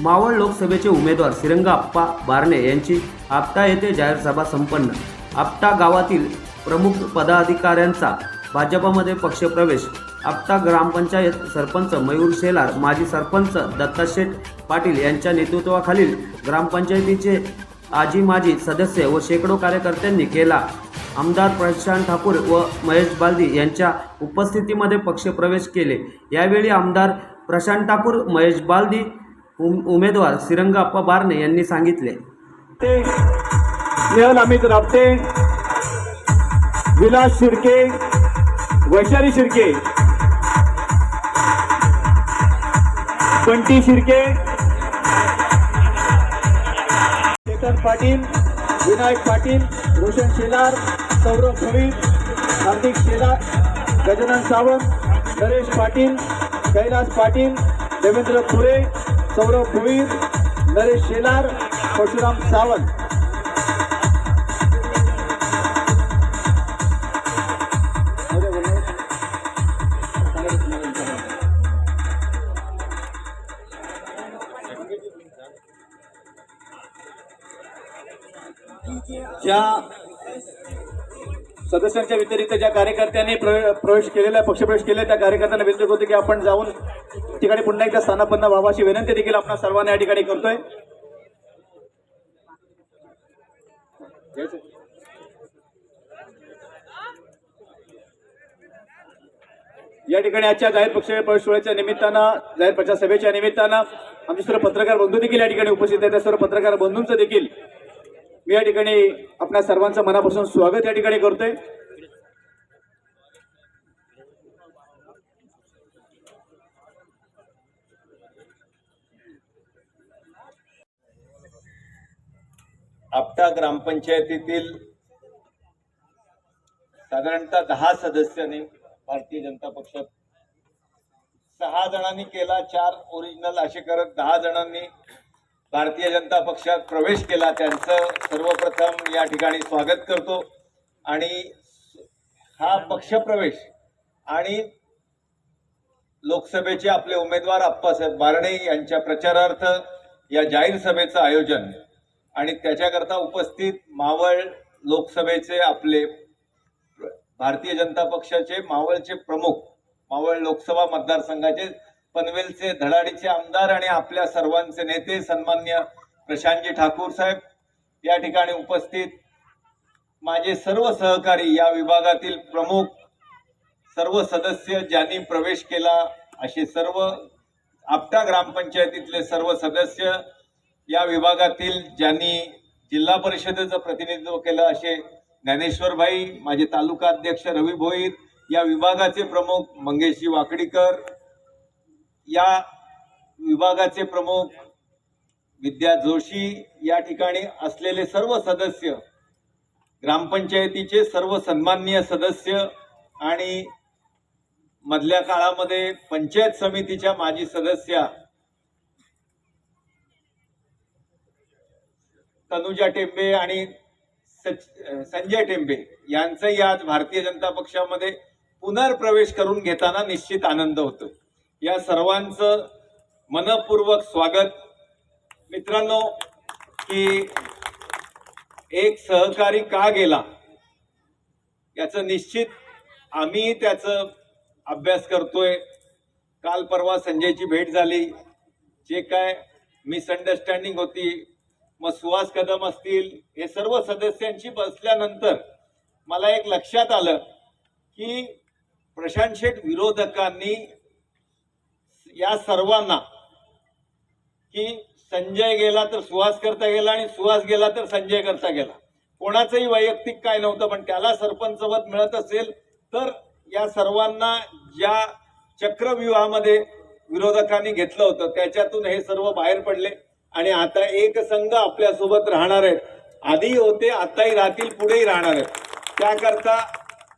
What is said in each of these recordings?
मावळ लोकसभेचे उमेदवार सिरंगाप्पा आप्पा बारणे यांची आपटा येथे जाहीर सभा संपन्न. आपटा गावातील प्रमुख पदाधिकाऱ्यांचा भाजपामध्ये पक्षप्रवेश. आपटा ग्रामपंचायत सरपंच मयूर शेलार माजी सरपंच दत्ताशेठ पाटील यांच्या नेतृत्वाखालील ग्रामपंचायतीचे आजी माजी सदस्य व शेकडो कार्यकर्त्यांनी केला. आमदार प्रशांत ठाकूर व महेश बालदी यांच्या उपस्थितीमध्ये पक्षप्रवेश केले. यावेळी आमदार प्रशांत ठाकूर महेश बालदी उम उमेदवार श्रीरंगाप्पा बारणे यांनी सांगितले. ते अमित रापते विलास शिर्के वैशाली शिर्के पंटी शिर्के चेतन पाटील विनायक पाटील रोशन शेलार सौरभ भोईर हार्दिक शेलार गजानन सावंत नरेश पाटील कैलास पाटील देवेंद्र खुरे सौरव भोईर नरेश शेलार परशुराम सावंत. ज्या सदस्यांच्या व्यतिरिक्त ज्या कार्यकर्त्यांनी प्रवेश केलेला पक्षप्रवेश केला त्या कार्यकर्त्यांना विनंती होती की आपण जाऊन ठिकाणी पुन्हा एकदा स्थानापन्न व्हावा अशी विनंती देखील आपण सर्वांना या ठिकाणी करतोय. या ठिकाणी आजच्या जाहीर पक्ष सोहळ्याच्या निमित्तानं जाहीर प्रचार सभेच्या निमित्तानं आमचे सर्व पत्रकार बंधू देखील या ठिकाणी उपस्थित आहेत. त्या सर्व पत्रकार बंधूंचं देखील मी या ठिकाणी आपल्या सर्वांचं मनापासून स्वागत या ठिकाणी करतोय. आपटा ग्रामपंचायतीतील साधारणतः दहा सदस्यांनी भारतीय जनता पक्षात सहा जणांनी केला चार ओरिजिनल असे करत दहा जणांनी भारतीय जनता पक्षात प्रवेश केला. त्यांचं सर्वप्रथम या ठिकाणी स्वागत करतो. आणि हा पक्षप्रवेश आणि लोकसभेचे आपले उमेदवार अप्पासाहेब बारणे यांच्या प्रचारार्थ या जाहीर सभेचं आयोजन आणि त्याच्याकरता उपस्थित मावळ लोकसभेचे आपले भारतीय जनता पक्षाचे मावळचे प्रमुख मावळ लोकसभा मतदारसंघाचे पनवेलचे धडाडीचे आमदार आणि आपल्या सर्वांचे नेते सन्मान्य प्रशांतजी ठाकूर साहेब या ठिकाणी उपस्थित माझे सर्व सहकारी या विभागातील प्रमुख सर्व सदस्य ज्यांनी प्रवेश केला असे सर्व आपटा ग्रामपंचायतीतले सर्व सदस्य या विभागातील ज्यांनी जिल्हा परिषदेचं प्रतिनिधित्व केलं असे ज्ञानेश्वरभाई माझे तालुका अध्यक्ष रवी भोईर या विभागाचे प्रमुख मंगेशजी वाकडीकर या विभागाचे प्रमुख विद्या जोशी या ठिकाणी असलेले सर्व सदस्य ग्रामपंचायतीचे सर्व सन्माननीय सदस्य आणि मधल्या काळामध्ये पंचायत समितीच्या माजी सदस्या तनुजा टेंबे आणि सच- संजय टेंबे यांचाही आज भारतीय जनता पक्षामध्ये पुनर्प्रवेश करून घेताना निश्चित आनंद होतो. या सर्वांचं मनपूर्वक स्वागत. मित्रांनो की एक सहकारी का गेला? याचं निश्चित आम्ही त्याचं अभ्यास करतोय. काल परवा संजयची भेट झाली. जे काय मिसअंडरस्टँडिंग होती मग सुहास कदम असतील हे सर्व सदस्यांशी बसल्यानंतर मला एक लक्षात आलं की प्रशांत शेठ विरोधकांनी या सर्वांना की संजय गेला तर सुहास करता गेला आणि सुहास गेला तर संजय करता गेला. कोणाचंही वैयक्तिक काय नव्हतं पण त्याला सरपंचपद मिळत असेल तर या सर्वांना ज्या चक्रव्यूहामध्ये विरोधकांनी घेतलं होतं त्याच्यातून हे सर्व बाहेर पडले. आणि आता एक संघ आपल्यासोबत राहणार आहेत. आधी होते आताही राहतील पुढेही राहणार आहेत. त्याकरता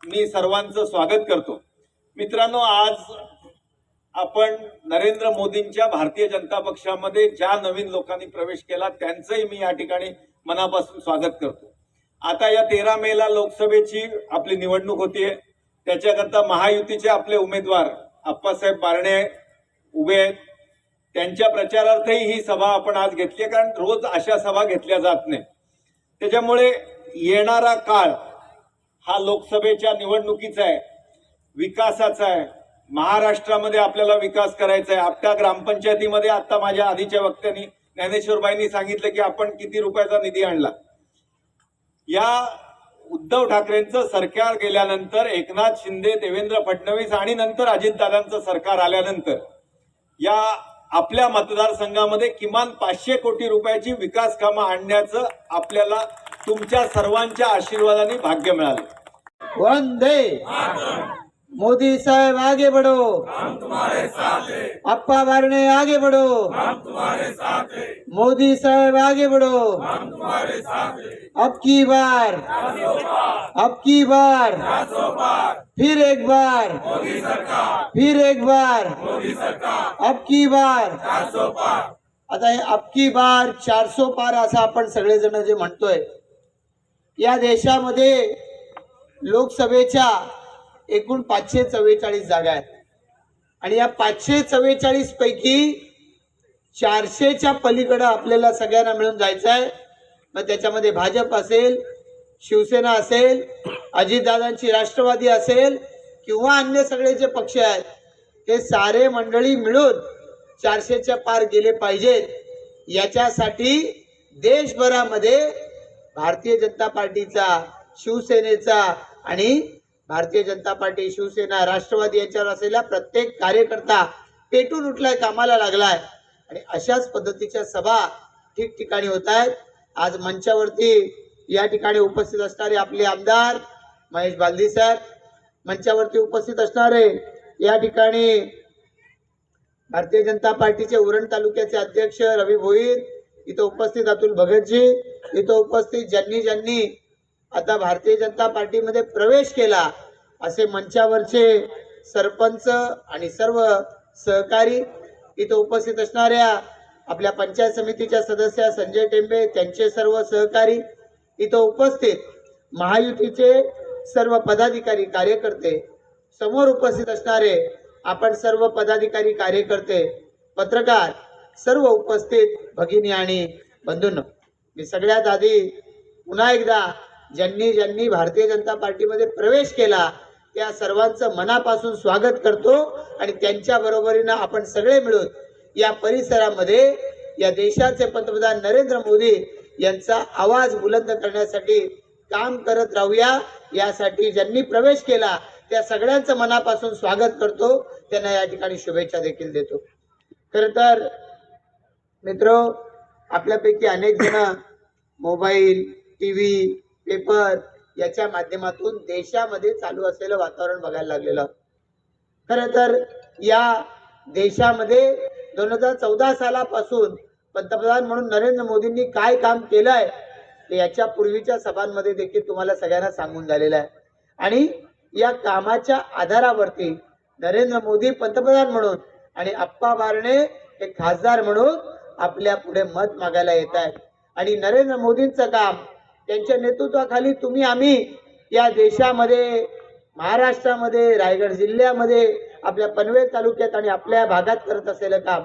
मी सर्वांचं स्वागत करतो. मित्रांनो आज आपण नरेंद्र मोदींच्या भारतीय जनता पक्षामध्ये ज्या नवीन लोकांनी प्रवेश केला त्यांचंही मी या ठिकाणी मनापासून स्वागत करतो. आता या तेरा मेला लोकसभेची आपली निवडणूक होतीये. त्याच्याकरता महायुतीचे आपले उमेदवार आप्पासाहेब बारणे उभे आहेत. त्यांच्या प्रचारार्थही ही सभा आपण आज घेतली आहे कारण रोज अशा सभा घेतल्या जात नाही त्याच्यामुळे येणारा काळ हा लोकसभेच्या निवडणुकीचा आहे विकासाचा आहे. महाराष्ट्रामध्ये आपल्याला विकास करायचा आहे. आपल्या ग्रामपंचायतीमध्ये आता माझ्या आधीच्या वक्त्यांनी ज्ञानेश्वरबाईंनी सांगितलं की आपण किती रुपयाचा निधी आणला. या उद्धव ठाकरेंचं सरकार गेल्यानंतर एकनाथ शिंदे देवेंद्र फडणवीस आणि नंतर अजितदादांचं सरकार आल्यानंतर या आपल्या मतदारसंघामध्ये किमान पाचशे कोटी रुपयाची विकास कामं आणण्याचं आपल्याला तुमच्या सर्वांच्या आशीर्वादाने भाग्य मिळालं. वंदे मोदी साहब आगे बढ़ो। अप्पा बारने आगे बढ़ो। मोदी साहब आगे बढ़ो। अब की बार? अब की बार? फिर एक बार। फिर एक बार। अब की बार? आता हे अब की बार चारसो पार असं आपण सगळेजण जे म्हणतोय या देशामध्ये लोकसभेच्या एकूण पाचशे चव्वेचाळीस जागा आहेत. आणि या पाचशे चव्वेचाळीस पैकी चारशेच्या पलीकडं आपल्याला सगळ्यांना मिळून जायचं आहे. मग त्याच्यामध्ये भाजप असेल शिवसेना असेल अजितदादांची राष्ट्रवादी असेल किंवा अन्य सगळे जे पक्ष आहेत हे सारे मंडळी मिळून चारशेच्या पार गेले पाहिजेत. याच्यासाठी देशभरामध्ये भारतीय जनता पार्टीचा शिवसेनेचा आणि भारतीय जनता पार्टी शिवसेना राष्ट्रवादी यांच्यावर असलेला प्रत्येक कार्यकर्ता पेटून उठलाय कामाला लागलाय. आणि अशाच पद्धतीच्या सभा ठिकठिकाणी होत आहेत. आज मंचावरती या ठिकाणी उपस्थित असणारे आपले आमदार महेश बालदी सर मंचावरती उपस्थित असणारे या ठिकाणी भारतीय जनता पार्टीचे उरण तालुक्याचे अध्यक्ष रवी भोईर इथं उपस्थित अतुल भगतजी इथं उपस्थित ज्यांनी ज्यांनी आता भारतीय जनता पार्टीमध्ये प्रवेश केला असे मंचावरचे सरपंच आणि सर्व सहकारी इथं उपस्थित असणाऱ्या आपल्या पंचायत समितीच्या सदस्य संजय टेंबे त्यांचे सर्व सहकारी इथं उपस्थित महायुतीचे सर्व पदाधिकारी कार्यकर्ते समोर उपस्थित असणारे आपण सर्व पदाधिकारी कार्यकर्ते पत्रकार सर्व उपस्थित भगिनी आणि बंधूंनो मी सगळ्यात आधी पुन्हा एकदा ज्यांनी ज्यांनी भारतीय जनता पार्टीमध्ये प्रवेश केला त्या सर्वांचं मनापासून स्वागत करतो आणि त्यांच्या बरोबरीनं आपण सगळे मिळून या परिसरामध्ये या देशाचे पंतप्रधान नरेंद्र मोदी यांचा आवाज बुलंद करण्यासाठी काम करत राहूया. यासाठी ज्यांनी प्रवेश केला त्या सगळ्यांचं मनापासून स्वागत करतो. त्यांना या ठिकाणी शुभेच्छा देखील देतो. खर तर मित्र आपल्यापैकी अनेक जण मोबाईल टी व्ही पेपर याच्या माध्यमातून देशामध्ये चालू असलेलं वातावरण बघायला लागलेलं. खर तर या देशामध्ये दोन हजार चौदा सालापासून पंतप्रधान म्हणून नरेंद्र मोदींनी काय काम केलंय याच्या पूर्वीच्या सभांमध्ये देखील तुम्हाला सगळ्यांना सांगून झालेलं आहे. आणि या कामाच्या आधारावरती नरेंद्र मोदी पंतप्रधान म्हणून आणि अप्पा बारणे हे खासदार म्हणून आपल्या पुढे मत मागायला येत आहे आणि नरेंद्र मोदींचं काम त्यांच्या नेतृत्वाखाली तुम्ही आम्ही या देशामध्ये महाराष्ट्रामध्ये रायगड जिल्ह्यामध्ये आपल्या पनवेल तालुक्यात आणि आपल्या भागात करत असलेलं काम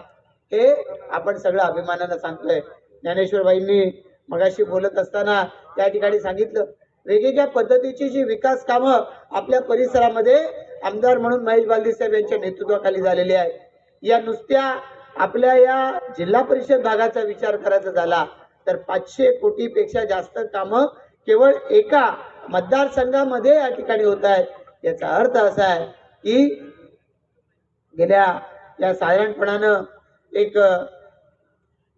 हे आपण सगळं अभिमानानं सांगतोय. ज्ञानेश्वरबाईंनी मगाशी बोलत असताना त्या ठिकाणी सांगितलं वेगवेगळ्या पद्धतीची जी विकास कामं आपल्या परिसरामध्ये आमदार म्हणून महेश बालदी साहेब यांच्या नेतृत्वाखाली झालेली आहे या नुसत्या आपल्या या जिल्हा परिषद भागाचा विचार करायचा झाला तर पाचशे कोटीपेक्षा जास्त कामं केवळ एका मतदारसंघामध्ये या ठिकाणी होत आहेत. याचा अर्थ असा आहे की गेल्या या साधारणपणानं एक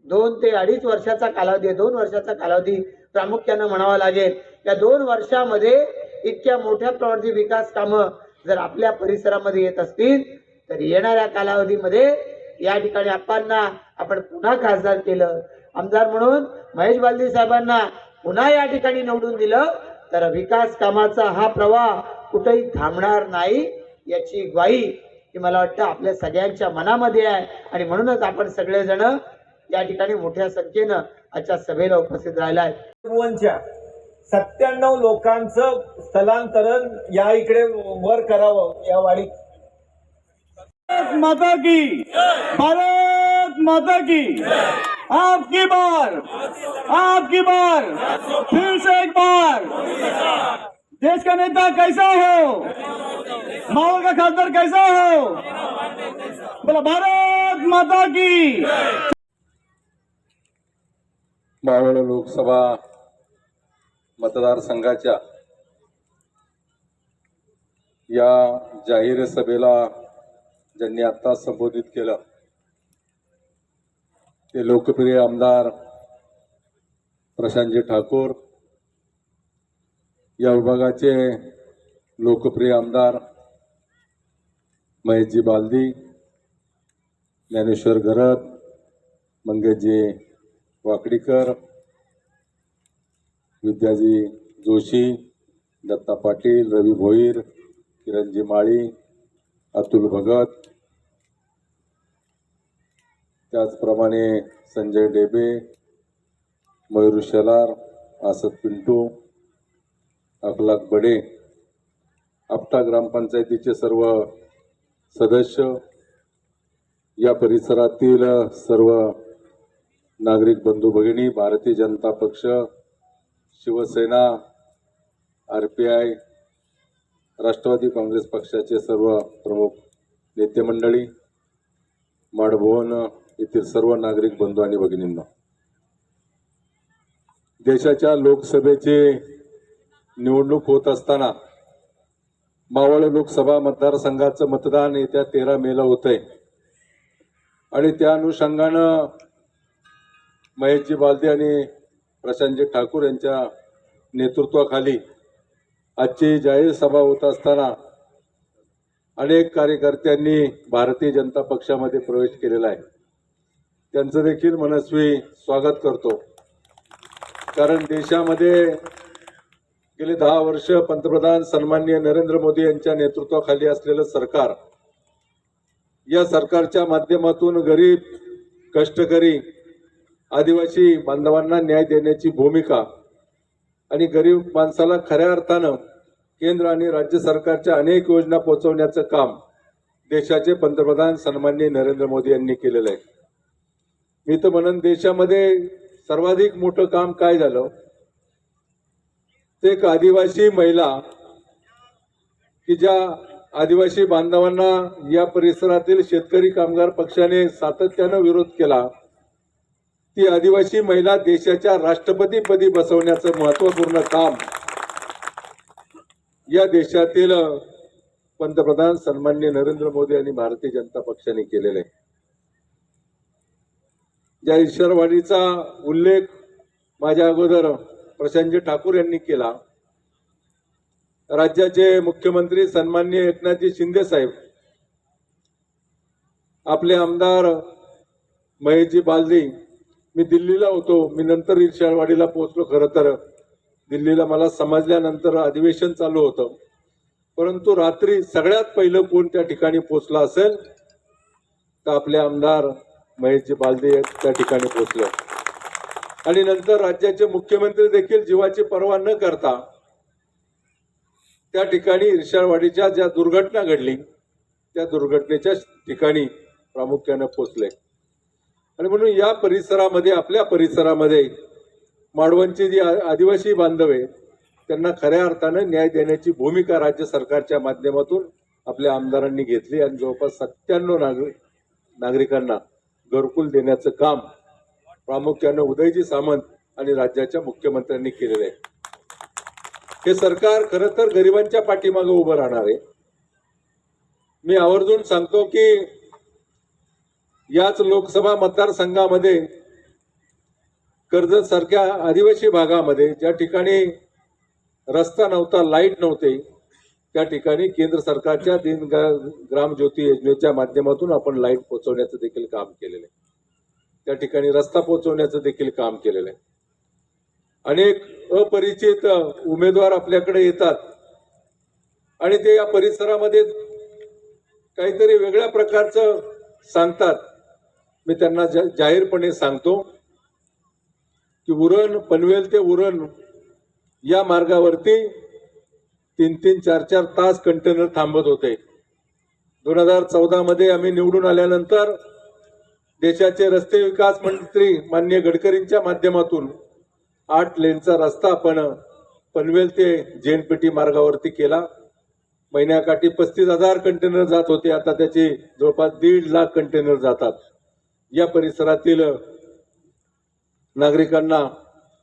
दोन ते अडीच वर्षाचा कालावधी दोन वर्षाचा कालावधी प्रामुख्यानं म्हणावा लागेल. या दोन वर्षामध्ये इतक्या मोठ्या प्रमाणाची विकास कामं जर आपल्या परिसरामध्ये येत असतील तर येणाऱ्या कालावधीमध्ये या ठिकाणी आप्पांना आपण पुन्हा खासदार केलं. आमदार म्हणून महेश बालदी साहेबांना पुन्हा या ठिकाणी निवडून दिलं तर विकास कामाचा हा प्रवाह कुठेही थांबणार नाही याची ग्वाही ही मला वाटतं आपल्या सगळ्यांच्या मनामध्ये आहे. आणि म्हणूनच आपण सगळेजण या ठिकाणी मोठ्या संख्येनं आजच्या सभेला उपस्थित राहिला आहे. सत्त्याण्णव लोकांचं स्थलांतरण या इकडे वर करावं या वाडीत. माता की. भारत! भारत माता की। आपकी बार। आपकी बार। फिर से एक बार। देश का नेता कैसा हो? माहौल का खासदार कैसा हो? बोला भारत माता की। मावळ लोकसभा मतदारसंघाच्या या जाहीर सभेला ज्यांनी आता संबोधित केलं ते लोकप्रिय आमदार प्रशांतजी ठाकूर या विभागाचे लोकप्रिय आमदार महेशजी बालदी ज्ञानेश्वर घरत मंगेशजी वाकडीकर विद्याजी जोशी दत्ता पाटील रवी भोईर किरणजी माळी अतुल भगत त्याचप्रमाणे संजय डेबे मयूर शेलार आसद पिंटू अखलाक बडे आपटा ग्रामपंचायतीचे सर्व सदस्य या परिसरातील सर्व नागरिक बंधू भगिनी भारतीय जनता पक्ष Shivsena R P I Rashtravadi Congress पक्षाचे सर्व प्रमुख नेते मंडळी माडभुवन येथील सर्व नागरिक बंधू आणि भगिनींना देशाच्या लोकसभेची निवडणूक होत असताना मावळ लोकसभा मतदारसंघाचं मतदान येत्या तेरा मेला होतंय. आणि त्या अनुषंगानं महेशजी बालदे आणि प्रशांतजी ठाकूर यांच्या नेतृत्वाखाली आजची जाहीर सभा होत असताना अनेक कार्यकर्त्यांनी भारतीय जनता पक्षामध्ये प्रवेश केलेला आहे. त्यांचं देखील मनस्वी स्वागत करतो. कारण देशामध्ये गेले दहा वर्ष पंतप्रधान सन्माननीय नरेंद्र मोदी यांच्या नेतृत्वाखाली असलेलं सरकार या सरकारच्या माध्यमातून गरीब कष्टकरी आदिवासी बांधवांना न्याय देण्याची भूमिका आणि गरीब माणसाला खऱ्या अर्थानं केंद्र आणि राज्य सरकारच्या अनेक योजना पोहोचवण्याचं काम देशाचे पंतप्रधान सन्माननीय नरेंद्र मोदी यांनी केलेलं आहे. मी तर म्हणून देशामध्ये सर्वाधिक मोठं काम काय झालं? ते एक आदिवासी महिला की ज्या आदिवासी बांधवांना या परिसरातील शेतकरी कामगार पक्षाने सातत्यानं विरोध केला ती आदिवासी महिला देशाच्या राष्ट्रपतीपदी बसवण्याचं महत्त्वपूर्ण काम या देशातील पंतप्रधान सन्मान्य नरेंद्र मोदी आणि भारतीय जनता पक्षाने केलेलं आहे. ज्या ईश्वरवाडीचा उल्लेख माझ्या अगोदर प्रशांतजी ठाकूर यांनी केला. राज्याचे मुख्यमंत्री सन्माननीय एकनाथजी शिंदे साहेब आपले आमदार महेशजी बालदी मी दिल्लीला होतो. मी नंतर ईर्षाळवाडीला पोहोचलो खरं तर. दिल्लीला मला समजल्यानंतर अधिवेशन चालू होतं. परंतु रात्री सगळ्यात पहिलं कोण त्या ठिकाणी पोचला असेल तर आपले आमदार महेशजी बालदे त्या ठिकाणी पोहोचलं. आणि नंतर राज्याचे मुख्यमंत्री देखील जीवाची पर्वा न करता त्या ठिकाणी इर्शाळवाडीच्या ज्या दुर्घटना घडली त्या दुर्घटनेच्या ठिकाणी प्रामुख्यानं पोचले आणि म्हणून या परिसरामध्ये आपल्या परिसरामध्ये माडवणची जी आ- आदिवासी बांधव आहे त्यांना खऱ्या अर्थानं न्याय देण्याची भूमिका राज्य सरकारच्या माध्यमातून आपल्या आमदारांनी घेतली. आणि जवळपास सत्त्याण्णव नागरिक नागरिकांना घरकुल देण्याचं काम प्रामुख्यानं उदयजी सामंत आणि राज्याच्या मुख्यमंत्र्यांनी केलेलं आहे. हे सरकार खरं तर गरिबांच्या पाठीमागे उभं राहणार आहे. मी आवर्जून सांगतो की याच लोकसभा मतदारसंघामध्ये कर्जत सारख्या आदिवासी भागामध्ये ज्या ठिकाणी रस्ता नव्हता लाइट नव्हते त्या ठिकाणी केंद्र सरकारच्या दिन ग्राम ज्योती योजनेच्या माध्यमातून आपण लाइट पोहोचवण्याचं देखील काम केलेलं आहे. त्या ठिकाणी रस्ता पोहोचवण्याचं देखील काम केलेलं आहे. अनेक अपरिचित उमेदवार आपल्याकडे येतात आणि ते या परिसरामध्ये काहीतरी वेगळ्या प्रकारचं सांगतात. मी त्यांना जा- जाहीरपणे सांगतो की उरण पनवेल ते उरण या मार्गावरती तीन तीन चार चार तास कंटेनर थांबत होते. दोन हजार चौदामध्ये आम्ही निवडून आल्यानंतर देशाचे रस्ते विकास मंत्री मान्य गडकरींच्या माध्यमातून आठ लेनचा रस्ता आपण पनवेल ते जेनपेटी मार्गावरती केला. महिन्याकाठी पस्तीस हजार कंटेनर जात होते. आता त्याचे जवळपास दीड लाख कंटेनर जातात. या परिसरातील नागरिकांना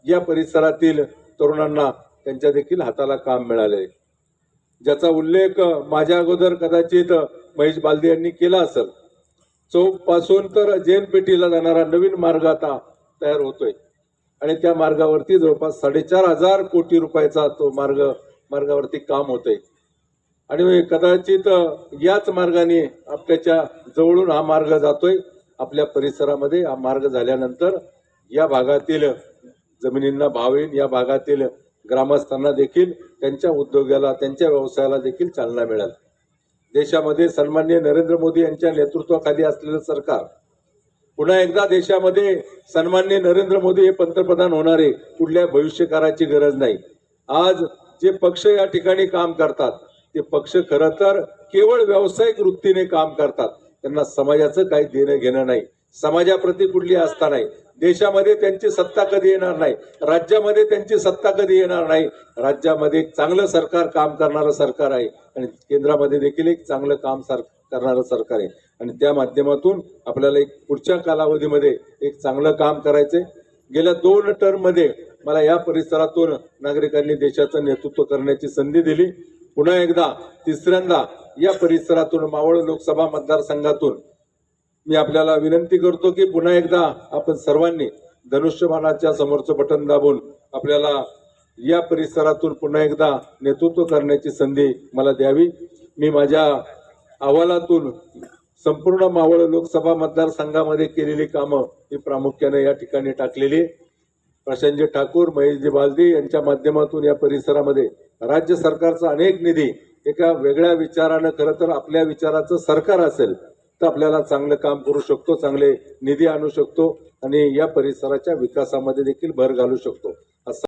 या परिसरातील तरुणांना त्यांच्या देखील हाताला काम मिळाले. ज्याचा उल्लेख माझ्या अगोदर कदाचित महेश बालदे यांनी केला असेल. चौकपासून तर जैन पेटीला जाणारा नवीन मार्ग आता तयार होतोय. आणि त्या मार्गावरती जवळपास साडेचार हजार कोटी रुपयाचा तो मार्ग मार्गावरती काम होतंय. आणि कदाचित याच मार्गाने आपल्याच्या जवळून हा मार्ग जातोय. आपल्या परिसरामध्ये हा मार्ग झाल्यानंतर या भागातील जमिनींना भाव येईल. या भागातील ग्रामस्थांना देखील त्यांच्या उद्योगाला त्यांच्या व्यवसायाला देखील चालना मिळेल. देशामध्ये सन्मान्य नरेंद्र मोदी यांच्या नेतृत्वाखाली असलेलं सरकार पुन्हा एकदा देशामध्ये सन्मान्य नरेंद्र मोदी हे पंतप्रधान होणारे कुठल्या भविष्यकाराची गरज नाही. आज जे पक्ष या ठिकाणी काम करतात ते पक्ष खरं तर केवळ व्यावसायिक वृत्तीने काम करतात. त्यांना समाजाचं काही देणं घेणं नाही. समाजाप्रती कुठली आस्था नाही. देशामध्ये त्यांची सत्ता कधी येणार नाही? राज्यामध्ये त्यांची सत्ता कधी येणार नाही? राज्यामध्ये एक चांगलं सरकार काम करणारं सरकार आहे. आणि केंद्रामध्ये देखील एक चांगलं काम सर करणारं सरकार आहे. आणि त्या माध्यमातून आपल्याला एक पुढच्या कालावधीमध्ये एक चांगलं काम करायचंय. गेल्या दोन टर्ममध्ये मला या परिसरातून नागरिकांनी देशाचं नेतृत्व करण्याची संधी दिली. पुन्हा एकदा तिसऱ्यांदा या परिसरातून मावळ लोकसभा मतदारसंघातून मी आपल्याला विनंती करतो की पुन्हा एकदा आपण सर्वांनी धनुष्यबाणाच्या समोरचं बटन दाबून आपल्याला या परिसरातून पुन्हा एकदा नेतृत्व करण्याची संधी मला द्यावी. मी माझ्या अहवालातून संपूर्ण मावळ लोकसभा मतदारसंघामध्ये केलेली कामं ही प्रामुख्याने या ठिकाणी टाकलेली. प्रशांतजी ठाकूर महेशजी बालदी यांच्या माध्यमातून या परिसरामध्ये राज्य सरकारचा अनेक निधी एका वेगळ्या विचारानं खरं तर आपल्या विचाराचं सरकार असेल तर आपल्याला चांगलं काम करू शकतो चांगले निधी आणू शकतो आणि या परिसराच्या विकासामध्ये देखील भर घालू शकतो.